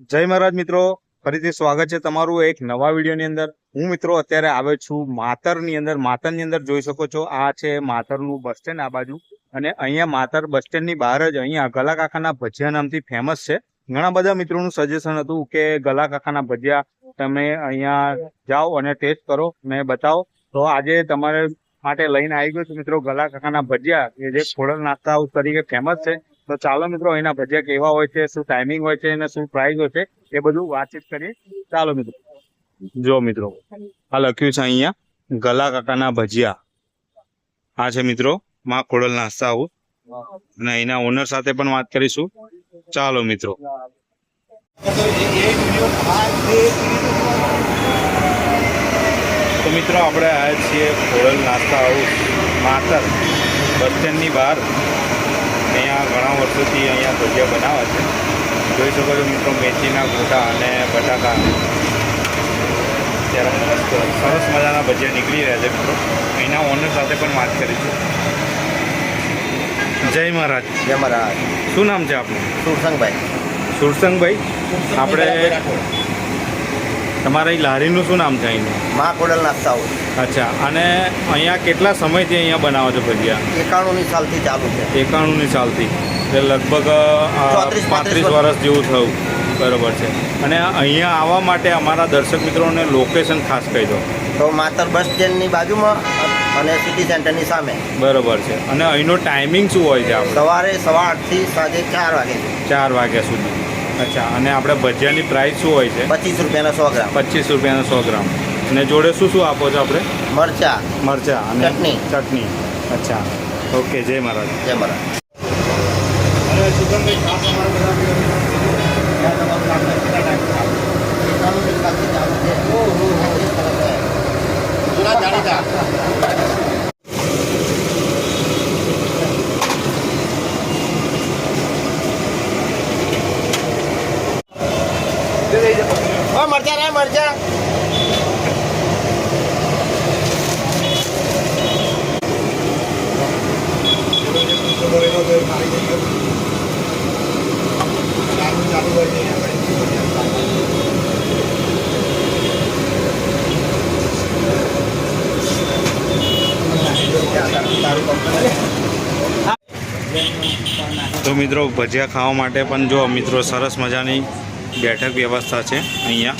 જય મહારાજ મિત્રો, ફરીથી સ્વાગત છે તમારું એક નવા વિડીયોની અંદર. હું મિત્રો અત્યારે આવ્યો છું માતરની અંદર માતરની અંદર જોઈ શકો છો, આ છે માતરનું બસ સ્ટેન્ડ આ બાજુ. અને અહીંયા માતર બસ સ્ટેન્ડની બહાર જ અહીંયા ગલા કાકાના ભજીયા નામથી ફેમસ છે. ઘણા બધા મિત્રોનું સજેશન હતું કે ગલા કાકાના ભજીયા તમે અહીંયા જાઓ અને ટેસ્ટ કરો, ને બતાવો. તો આજે તમારે માટે લઈને આવી ગયો છું મિત્રો ગલા કાકાના ભજીયા કે જે ખોડલ નાસ્તા તરીકે ફેમસ છે. તો ચાલો મિત્રો અહીંના ભજીયા કેવા હોય છે, શું ટાઈમિંગ હોય છે અને શું પ્રાઇસ હોય છે, એ બધું વાતચીત કરીએ. ચાલો મિત્રો. જો મિત્રો, આ લખ્યું છે અહીંયા, ગલા કાકાના ભજીયા. આ છે મિત્રો, માં ખોડલ નાસ્તા હાઉસ અને અહીંના ઓનર સાથે પણ વાત કરીશું. ચાલો મિત્રો. તો મિત્રો, આપણે આવ્યા છીએ ખોડલ નાસ્તા હાઉસ માતર, બસ સ્ટેન્ડની બહાર. અહીંયા ઘણા વર્ષોથી અહીંયા ભજીયા બનાવે છે. જોઈ શકો છો મિત્રો મેથીના ગોટા અને બટાકા. ત્યારે સરસ મજાના ભજીયા નીકળી રહ્યા છે મિત્રો. અહીંના ઓનર સાથે પણ વાત કરીશું જય મહારાજ. જય મહારાજ. શું નામ છે આપનું? સુરસંગભાઈ. સુરસંગભાઈ? આપણે તમારા એ લારીનું શું નામ છે અહીંનું મા કોડલ નાસ્તા અચ્છા અને અહીંયા કેટલા સમયથી અહીંયા બનાવો છો ભજીયા? એકાણુંની સાલથી ચાલુ છે. એકાણુંની સાલથી. એટલે લગભગ પાંત્રીસ વર્ષ. જેવું થયું. બરોબર છે. અને અહીંયા આવવા માટે અમારા દર્શક મિત્રોને લોકેશન ખાસ કહી દો. તો માતર બસ સ્ટેન્ડની બાજુમાં અને સિટી સેન્ટરની સામે. બરોબર છે. અને અહીંનો ટાઈમિંગ શું હોય છે સવારે સવા આઠથી સાંજે ચાર વાગે. ચાર વાગ્યા સુધી. અચ્છા અને આપણે ભજીયાની પ્રાઇસ શું હોય છે? પચીસ રૂપિયાના સો ગ્રામ. પચીસ રૂપિયાના સો ગ્રામ. અને જોડે શું શું આપો છો આપણે? મરચા. મરચા અને ચટણી. ચટણી. અચ્છા. ઓકે જય મહારાજ. જય મહારાજ. જૂના જાણીતા. મરચા રે મરચા. તો મિત્રો ભજીયા ખાવા માટે પણ જો મિત્રો સરસ મજાની બેઠક વ્યવસ્થા છે અહીંયા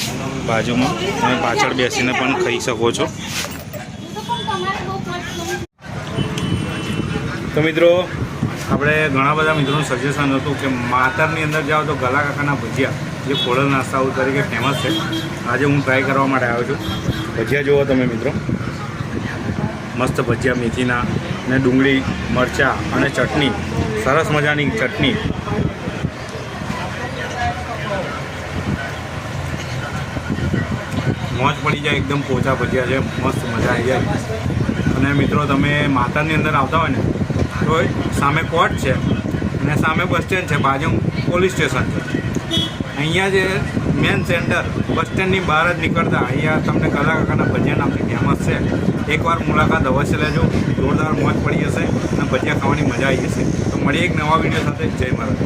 બાજુમાં. તમે પાછળ બેસીને પણ ખાઈ શકો છો. તો મિત્રો, આપણે ઘણા બધા મિત્રોનું સજેશન હતું કે માતરની અંદર જાઓ તો ગલા કાકાના ભજીયા, જે ખોડલ નાસ્તાઓ તરીકે ફેમસ છે. આજે હું ટ્રાય કરવા માટે આવ્યો છું. ભજીયા જુઓ તમે મિત્રો. મસ્ત ભજીયા, મેથીના ને ડુંગળી, મરચાં અને ચટણી. સરસ મજાની ચટણી. મોજ પડી જાય, એકદમ પોચા ભજીયા છે, મસ્ત મજા આવી જાય. અને મિત્રો, તમે માતાની અંદર આવતા હોય ને, તો સામે કોર્ટ છે અને સામે બસ સ્ટેન્ડ છે બાજુ પોલીસ સ્ટેશન છે. અહીંયા જે મેન સેન્ટર બસ સ્ટેન્ડની બહાર જ નીકળતા, અહીંયા તમને કલા કાકાના ભજીયા નામથી ફેમસ છે. એકવાર મુલાકાત અવશ્ય લેજો, જોરદાર મોજ પડી જશે અને ભજીયા ખાવાની મજા આવી જશે. તો મળીએ એક નવા વીડિયો સાથે. જય મહારાજ